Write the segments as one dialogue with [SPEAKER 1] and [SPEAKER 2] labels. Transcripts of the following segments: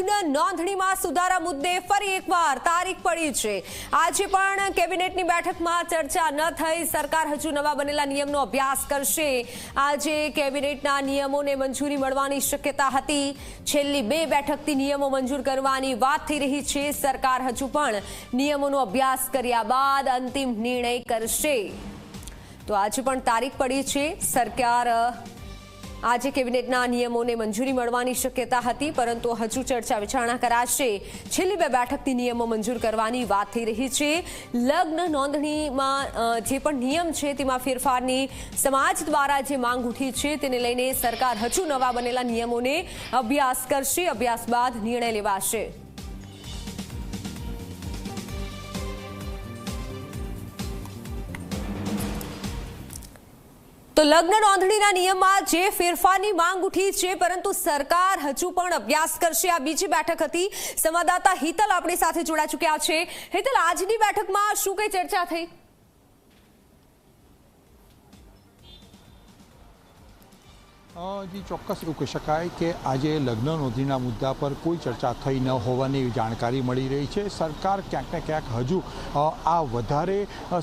[SPEAKER 1] નોંધણીમાં સુધારા મુદ્દે ફરી એકવાર તારીખ પડી છે. આજે પણ કેબિનેટની બેઠકમાં ચર્ચા ન થઈ. સરકાર હજુ નવા બનેલા નિયમનો અભ્યાસ કરશે. આજે કેબિનેટના નિયમોને મંજૂરી મળવાની શક્યતા હતી. છેલ્લી બે બેઠકથી નિયમો મંજૂર કરવાની વાત થઈ રહી છે. સરકાર હજુ પણ નિયમોનો અભ્યાસ કર્યા બાદ અંતિમ નિર્ણય કરશે. તો આજે પણ તારીખ પડી છે. સરકાર આજે કેબિનેટના નિયમોને મંજૂરી મળવાની શક્યતા હતી, પરંતુ હજુ ચર્ચા વિચારણા કરાશે. છેલ્લી બે બેઠકથી નિયમો મંજૂર કરવાની વાત થઈ રહી છે. લગ્ન નોંધણીમાં જે પણ નિયમ છે તેમાં ફેરફારની સમાજ દ્વારા જે માંગ ઉઠી છે તેને લઈને સરકાર હજુ નવા બનેલા નિયમોને અભ્યાસ કરશે. અભ્યાસ બાદ નિર્ણય લેવાશે. તો લગ્ન નોંધણીના નિયમમાં જે ફેરફારની માંગ ઉઠી છે, પરંતુ સરકાર હજુ પણ અભ્યાસ કરશે. આ બીજી બેઠક હતી. સંવાદદાતા હિતલ આપણી સાથે જોડા ચૂક્યા છે. હિતલ, આજની બેઠકમાં શું કઈ ચર્ચા થઈ?
[SPEAKER 2] જી ચોક્કસ એવું કહી શકાય કે આજે લગ્ન નોંધણીના મુદ્દા પર કોઈ ચર્ચા થઈ ન હોવાની જાણકારી મળી રહી છે. સરકાર ક્યાંક ને ક્યાંક હજુ આ વધારે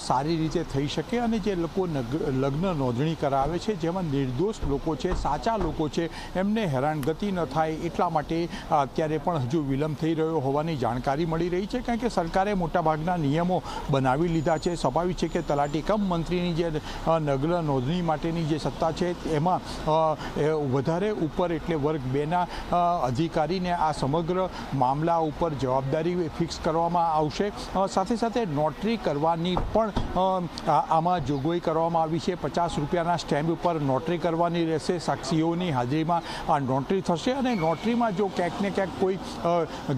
[SPEAKER 2] સારી રીતે થઈ શકે અને જે લોકો લગ્ન નોંધણી કરાવે છે, જેમાં નિર્દોષ લોકો છે, સાચા લોકો છે, એમને હેરાનગતિ ન થાય એટલા માટે અત્યારે પણ હજુ વિલંબ થઈ રહ્યો હોવાની જાણકારી મળી રહી છે. કારણ કે સરકારે મોટાભાગના નિયમો બનાવી લીધા છે. સ્વાભાવિક છે કે તલાટી કમ મંત્રીની જે લગ્ન નોંધણી માટેની જે સત્તા છે, એમાં વધારે ઉપર એટલે વર્ગ બેના અધિકારીને આ સમગ્ર મામલા ઉપર જવાબદારી ફિક્સ કરવામાં આવશે. સાથે સાથે નોટરી કરવાની પણ આમાં જોગવાઈ કરવામાં આવી છે. પચાસ રૂપિયાના સ્ટેમ્પ ઉપર નોટરી કરવાની રહેશે. સાક્ષીઓની હાજરીમાં આ નોટરી થશે અને નોટરીમાં જો ક્યાંક ને ક્યાંક કોઈ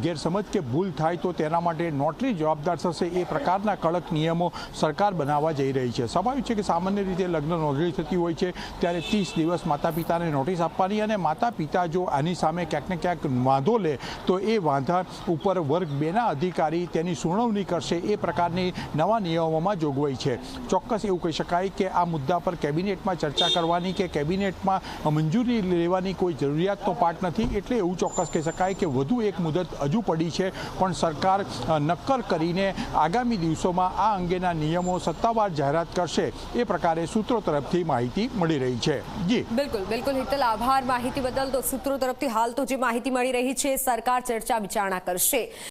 [SPEAKER 2] ગેરસમજ કે ભૂલ થાય તો તેના માટે નોટરી જવાબદાર થશે. એ પ્રકારના કડક નિયમો સરકાર બનાવવા જઈ રહી છે. સ્વાભાવિક છે કે સામાન્ય રીતે લગ્ન નોંધણી થતી હોય છે. ત્યારે ત્રીસ દિવસ માતા પિતાને નોટિસ આપવાની અને માતા પિતા જો આની સામે ક્યાંક ને ક્યાંક વાંધો લે, તો એ વાંધા ઉપર વર્ગ બેના અધિકારી તેની સુનાવણી કરશે એ પ્રકારની નવા નિયમોમાં જોગવાઈ છે. ચોક્કસ એવું કહી શકાય કે આ મુદ્દા પર કેબિનેટમાં ચર્ચા કરવાની કે કેબિનેટમાં મંજૂરી લેવાની કોઈ જરૂરિયાતનો પાઠ નથી, એટલે એવું ચોક્કસ કહી શકાય કે વધુ એક મુદત હજુ પડી છે, પણ સરકાર નક્કર કરીને આગામી દિવસોમાં આ અંગેના નિયમો સત્તાવાર જાહેરાત કરશે. એ પ્રકારે સૂત્રો તરફથી માહિતી મળી રહી છે. જી.
[SPEAKER 1] બિલકુલ. બિલકુલ હિતલ, આભાર. માહિતી બદલ તો સૂત્રો તરફથી હાલ તો જે માહિતી મળી રહી છે, સરકાર ચર્ચા વિચારણા કરશે.